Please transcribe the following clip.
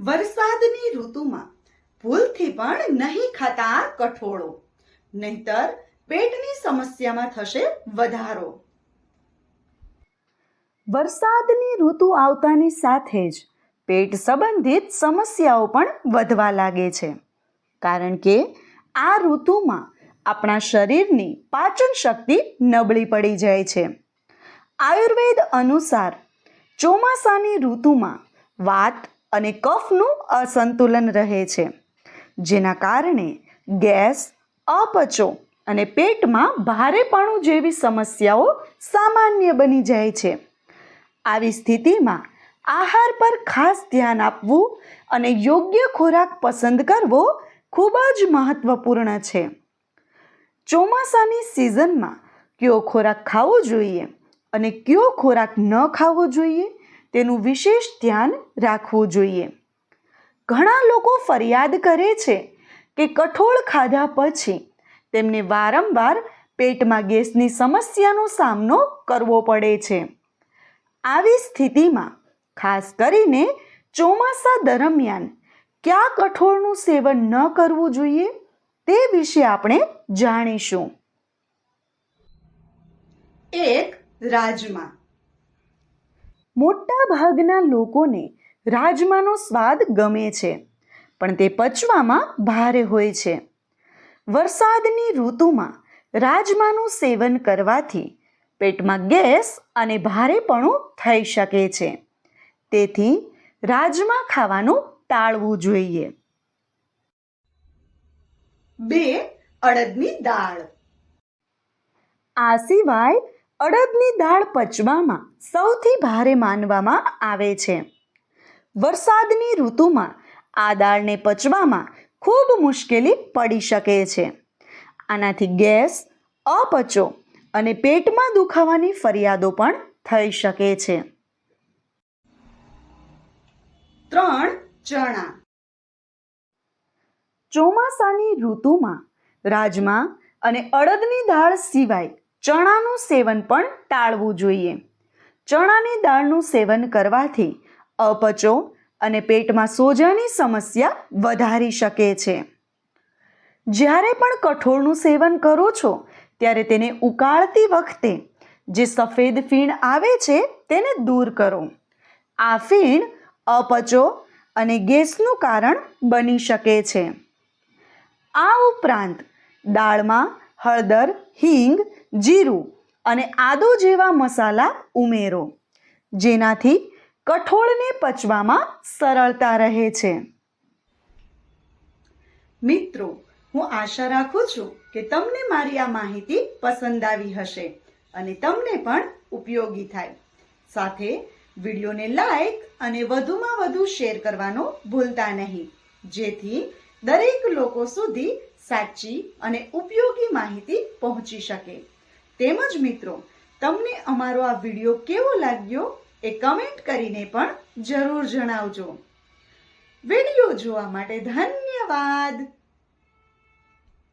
વરસાદની ઋતુમાં ભૂલથી પણ નહીં ખાતા કઠોળો. નહીતર પેટની સમસ્યામાં થશે વધારો. વરસાદની ઋતુ આવતાની સાથે જ પેટ સંબંધિત સમસ્યાઓ પણ વધવા લાગે છે. કારણ કે આ ઋતુમાં આપણા શરીરની પાચન શક્તિ નબળી પડી જાય છે. આયુર્વેદ અનુસાર ચોમાસાની ઋતુમાં વાત અને કફનું અસંતુલન રહે છે, જેના કારણે ગેસ અપચો અને પેટમાં ભારેપણું જેવી સમસ્યાઓ સામાન્ય બની જાય છે. આવી સ્થિતિમાં આહાર પર ખાસ ધ્યાન આપવું અને યોગ્ય ખોરાક પસંદ કરવો ખૂબ જ મહત્વપૂર્ણ છે. ચોમાસાની સિઝનમાં કયો ખોરાક ખાવો જોઈએ અને કયો ખોરાક ન ખાવો જોઈએ? તેનું વિશેષ ધ્યાન રાખવું જોઈએ. ઘણા લોકો ફરિયાદ કરે છે કે કઠોળ ખાધા પછી તેમને વારંવાર પેટમાં ગેસની સમસ્યાનો સામનો કરવો પડે છે. આવી સ્થિતિમાં ખાસ કરીને ચોમાસા દરમિયાન કયા કઠોળનું સેવન ન કરવું જોઈએ તે વિશે આપણે જાણીશું. એક રાજમા મોટા ભાગના લોકોને રાજમાનો સ્વાદ ગમે છે, પણ તે પચવામાં ભારે હોય છે. વરસાદની ઋતુમાં રાજમાનું સેવન કરવાથી પેટમાં ગેસ અને ભારેપણું થઈ શકે છે. તેથી રાજમા ખાવાનું ટાળવું જોઈએ. બે અડદની દાળ. આ સિવાય અડદની દાળ પચવામાં સૌથી ભારે માનવામાં આવે છે. વરસાદની ઋતુમાં આ દાળને પચવામાં ખૂબ મુશ્કેલી પડી શકે છે. આનાથી ગેસ અપચો અને પેટમાં દુખાવાની ફરિયાદો પણ થઈ શકે છે. ત્રણ ચણા. ચોમાસાની ઋતુમાં રાજમા અને અડદની દાળ સિવાય ચણાનું સેવન પણ ટાળવું જોઈએ. ચણાની દાળનું સેવન કરવાથી અપચો અને પેટમાં સોજાની સમસ્યા વધારી શકે છે. જ્યારે પણ કઠોળનું સેવન કરો છો, ત્યારે તેને ઉકાળતી વખતે જે સફેદ ફીણ આવે છે, તેને દૂર કરો. આ ફીણ અપચો અને ગેસનું કારણ બની શકે છે. આ ઉપરાંત દાળમાં હળદર, હિંગ જીરું અને આદુ જેવા મસાલા ઉમેરો, જેનાથી કઠોળને પચવામાં સરળતા રહે છે. મિત્રો, હું આશા રાખું છું કે તમને મારી આ માહિતી પસંદ આવી હશે અને તમને પણ ઉપયોગી થાય. સાથે વિડીયોને લાઈક અને વધુમાં વધુ શેર કરવાનું ભૂલતા નહીં. જેથી દરેક લોકો સુધી સાચી અને ઉપયોગી માહિતી પહોંચી શકે. તેમજ મિત્રો, તમને અમારો આ વીડિયો કેવો લાગ્યો એ કમેન્ટ કરીને પણ જરૂર જણાવજો. વીડિયો જોવા માટે ધન્યવાદ.